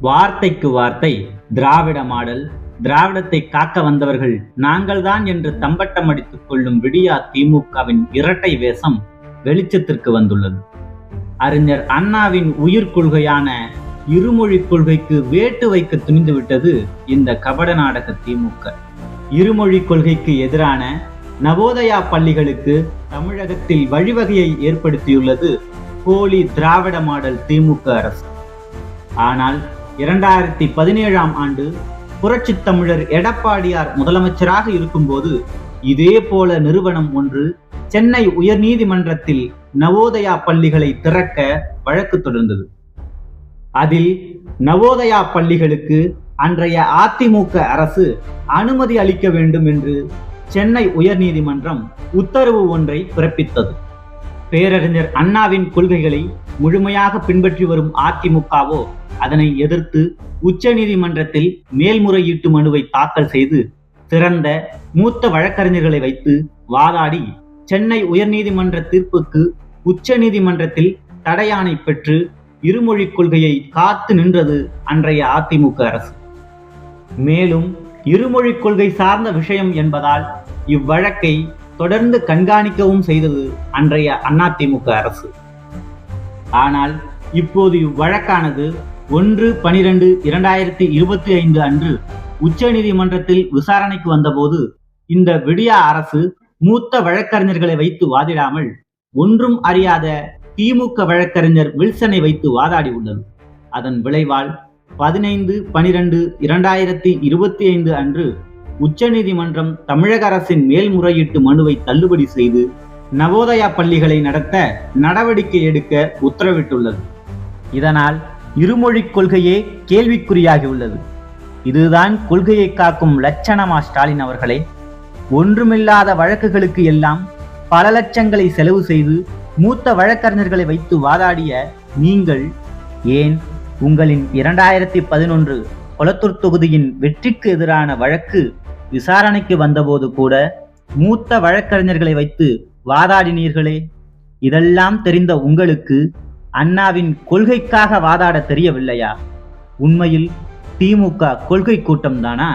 வார்த்தைக்கு வார்த்தை திராவிட மாடல். திராவிடத்தை காக்க வந்தவர்கள் நாங்கள்தான் என்று தம்பட்டம் அடித்துக் கொள்ளும் விடியா திமுகவின் இரட்டை வேஷம் வெளிச்சத்திற்கு வந்துள்ளது. அறிஞர் அண்ணாவின் உயிர் கொள்கையான இருமொழி கொள்கைக்கு வேட்டு வைக்க துணிந்துவிட்டது இந்த கபட நாடக திமுக. இருமொழி கொள்கைக்கு எதிரான நவோதயா பள்ளிகளுக்கு தமிழகத்தில் வழிவகையை ஏற்படுத்தியுள்ளது போலி திராவிட மாடல் திமுக அரசு. ஆனால் இரண்டாயிரத்தி பதினேழாம் ஆண்டு புரட்சி தமிழர் எடப்பாடியார் முதலமைச்சராக இருக்கும்போது இதே போல நிறுவனம் ஒன்று சென்னை உயர்நீதிமன்றத்தில் நவோதயா பள்ளிகளை திறக்க வழக்கு தொடர்ந்தது. அதில் நவோதயா பள்ளிகளுக்கு அன்றைய அதிமுக அரசு அனுமதி அளிக்க வேண்டும் என்று சென்னை உயர்நீதிமன்றம் உத்தரவு ஒன்றை பிறப்பித்தது. பேரறிஞர் அண்ணாவின் கொள்கைகளை முழுமையாக பின்பற்றி வரும் அதிமுகவோ அதனை எதிர்த்து உச்சநீதிமன்றத்தில் மேல்முறையீட்டு மனுவை தாக்கல் செய்து சிறந்த மூத்த வழக்கறிஞர்களை வைத்து வாதாடி சென்னை உயர்நீதிமன்ற தீர்ப்புக்கு உச்சநீதிமன்றத்தில் தடையானை பெற்று இருமொழி கொள்கையை காத்து நின்றது அன்றைய அதிமுக அரசு. மேலும் இருமொழி கொள்கை சார்ந்த விஷயம் என்பதால் இவ்வழக்கை தொடர்ந்து கண்காணிக்கவும் செய்தது அன்றைய அதிமுக அரசு. ஆனால் இப்போது இவ்வழக்கானது ஒன்று பனிரெண்டு இரண்டாயிரத்தி இருபத்தி ஐந்து அன்று உச்சநீதிமன்றத்தில் விசாரணைக்கு வந்தபோது இந்த விடியா அரசு மூத்த வழக்கறிஞர்களை வைத்து வாதிடாமல் ஒன்றும் அறியாத திமுக வழக்கறிஞர் வில்சனை வைத்து வாதாடி உள்ளது. அதன் விளைவால் பதினைந்து பனிரெண்டு இரண்டாயிரத்தி இருபத்தி ஐந்து அன்று உச்சநீதிமன்றம் தமிழக அரசின் மேல்முறையீட்டு மனுவை தள்ளுபடி செய்து நவோதயா பள்ளிகளை நடத்த நடவடிக்கை எடுக்க உத்தரவிட்டுள்ளது. இதனால் இருமொழிக் கொள்கையே கேள்விக்குறியாகியுள்ளது. இதுதான் கொள்கையை காக்கும் லட்சணமா ஸ்டாலின் அவர்களே. ஒன்றுமில்லாத வழக்குகளுக்கு எல்லாம் பல லட்சங்களை செலவு செய்து மூத்த வழக்கறிஞர்களை வைத்து வாதாடிய நீங்கள் ஏன் உங்களின் இரண்டாயிரத்தி பதினொன்று கொளத்தூர் தொகுதியின் வெற்றிக்கு எதிரான வழக்கு விசாரணைக்கு வந்தபோது கூட மூத்த வழக்கறிஞர்களை வைத்து வாதாடினீர்களே. இதெல்லாம் தெரிந்த உங்களுக்கு அண்ணாவின் கொள்கைக்காக வாதாட தெரியவில்லையா? உண்மையில் திமுக கொள்கை கூட்டம்தானா